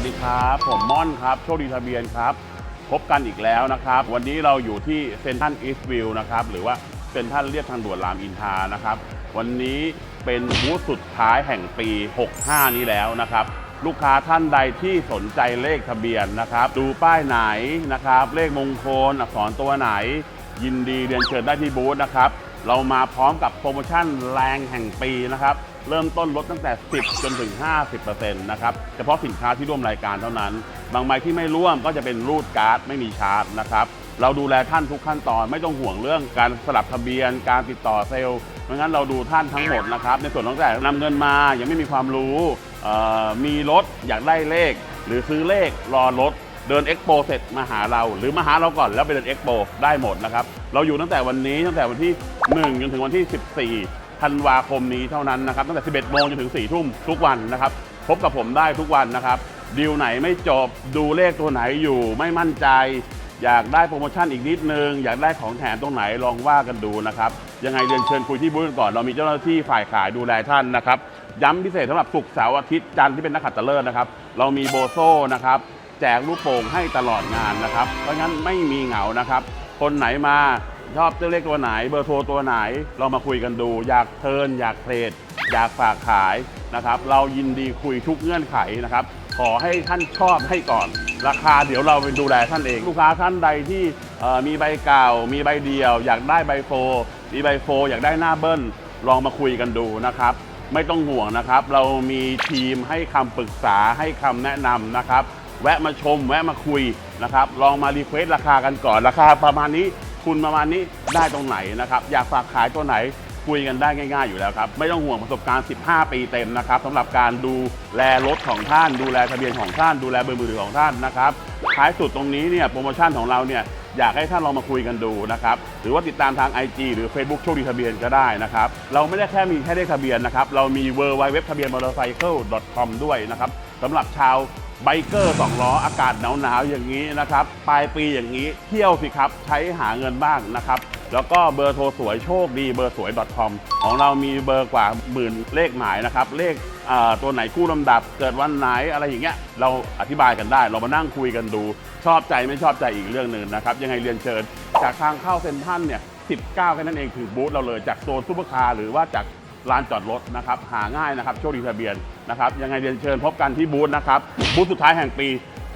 วัสดีครับ ผมม่อนครับ โชคดีทะเบียนครับ พบกันอีกแล้วนะครับ วันนี้เราอยู่ที่เซนทันอีสต์วิวนะครับ หรือว่าเซนทันเรียบทางด่วนรามอินทานะครับ วันนี้เป็นบูธสุดท้ายแห่งปี 65 นี้แล้วนะครับ ลูกค้าท่านใดที่สนใจเลขทะเบียนนะครับ ดูป้ายไหนนะครับ เลขมงคล อักษรตัวไหน ยินดีเรียนเชิญได้ที่บูธนะครับ เรามาพร้อมกับโปรโมชั่นแรงแห่งปีนะครับ เริ่มต้นลดตั้งแต่ 10 จนถึง 50%นะครับ เฉพาะสินค้าที่ร่วมรายการเท่านั้น บางใบที่ไม่ร่วมก็จะเป็นรูดการ์ดไม่มีชาร์จนะครับ เราดูแลท่านทุกขั้นตอนไม่ต้องห่วงเรื่องการสลับทะเบียน การติดต่อเซลล์เพราะงั้นเราดูท่านทั้งหมดนะครับ ในส่วนของแต่นำเงินมายังไม่มีความรู้มีรถอยากได้เลข หรือซื้อเลขรอรถเดินเอ็กโปเสร็จมาหาเรา หรือมาหาเราก่อนแล้วไปเดินเอ็กโปได้หมดนะครับ เราอยู่ตั้งแต่วันนี้ตั้งแต่วันที่ 1 จนถึงวันที่ 14 ธันวาคมนี้เท่านั้นนะครับตั้งแต่ 11 โมงจนถึง 4 ทุ่มทุกวันนะครับ พบกับผมได้ทุกวันนะครับดีลไหนไม่จบดูเลขตัวไหนอยู่ไม่มั่นใจ อยากได้โปรโมชั่นอีกนิดนึง อยากได้ของแถมตรงไหนลองว่ากันดูนะครับยังไงเรียนเชิญคุยที่บูธก่อนเรามีเจ้าหน้าที่ฝ่ายขายดูแลท่านนะครับย้ำพิเศษสำหรับศุกร์เสาร์อาทิตย์จันทร์ที่เป็นนักขัตฤกษ์นะครับเรามีโบโซ่นะครับแจกลูกโป่งให้ตลอดงานนะครับ เพราะงั้นไม่มีเหงานะครับ คนไหนมา ชอบเลขตัวไหน เบอร์โทรตัวไหนเรามาคุยกันดู อยากเทิร์นอยากเทรดอยากฝากขายนะครับ เรายินดีคุยทุกเงื่อนไขนะครับ ขอให้ท่านชอบให้ก่อน ราคาเดี๋ยวเราไปดูแลท่านเอง ลูกค้าท่านใดที่มีใบเก่า มีใบเดียว อยากได้ใบโฟมีใบโฟอยากได้หน้าเบิ้ลลองมาคุยกันดูนะครับ ไม่ต้องห่วงนะครับ เรามีทีมให้คำปรึกษาให้คำแนะนำนะครับ แวะมาชม แวะมาคุยนะครับ ลองมารีเควสราคากันก่อนราคาประมาณนี้ คุณประมาณนี้ได้ตรงไหนนะครับ อยากฝากขายตัวไหนคุยกันได้ง่าย ๆอยู่แล้วครับ ไม่ต้องห่วงประสบการณ์ 15 ปีเต็มนะครับสำหรับการดูแลรถของท่าน ดูแลทะเบียนของท่าน ดูแลเบอร์มือถือของท่านนะครับท้ายสุดตรงนี้เนี่ยโปรโมชั่นของเราเนี่ยอยากให้ท่านลองมาคุยกันดูนะครับ หรือว่าติดตามทาง IG หรือ Facebook โชคดีทะเบียนก็ได้นะครับ เราไม่ได้แค่มีแค่เลขทะเบียนนะครับ เรามี w w w ทะเบียนมอเตอร์ไซค์ com ด้วยนะครับสำหรับชาว ไบเกอร์สองล้ออากาศหนาวๆอย่างนี้นะครับปลายปีอย่างนี้เที่ยวสิครับใช้หาเงินบ้างนะครับแล้วก็เบอร์โทรสวยโชคดีเบอร์สวย .com ของเรามีเบอร์กว่าหมื่นเลขหมายนะครับ เลขตัวไหนคู่ลำดับ เกิดวันไหนอะไรอย่างเงี้ยเราอธิบายกันได้ เรามานั่งคุยกันดู ชอบใจไม่ชอบใจอีกเรื่องหนึ่งนะครับ ยังไงเรียนเชิญ จากทางเข้าเซ็นทรัลเนี่ย19แค่นั้นเองถึงบูธเราเลยจากโซนซุปเปอร์คาร์หรือว่าจาก ลานจอดรถนะครับหาง่ายนะครับโชคดีทะเบียนนะครับยังไงเรียนเชิญพบกันที่บูธนะครับบูธสุดท้ายแห่งปี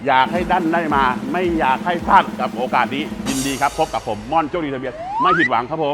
อยากให้ดันได้มา ไม่อยากให้พลาดกับโอกาสนี้ยินดีครับ พบกับผมม่อนโชคดีทะเบียนไม่ผิดหวังครับผม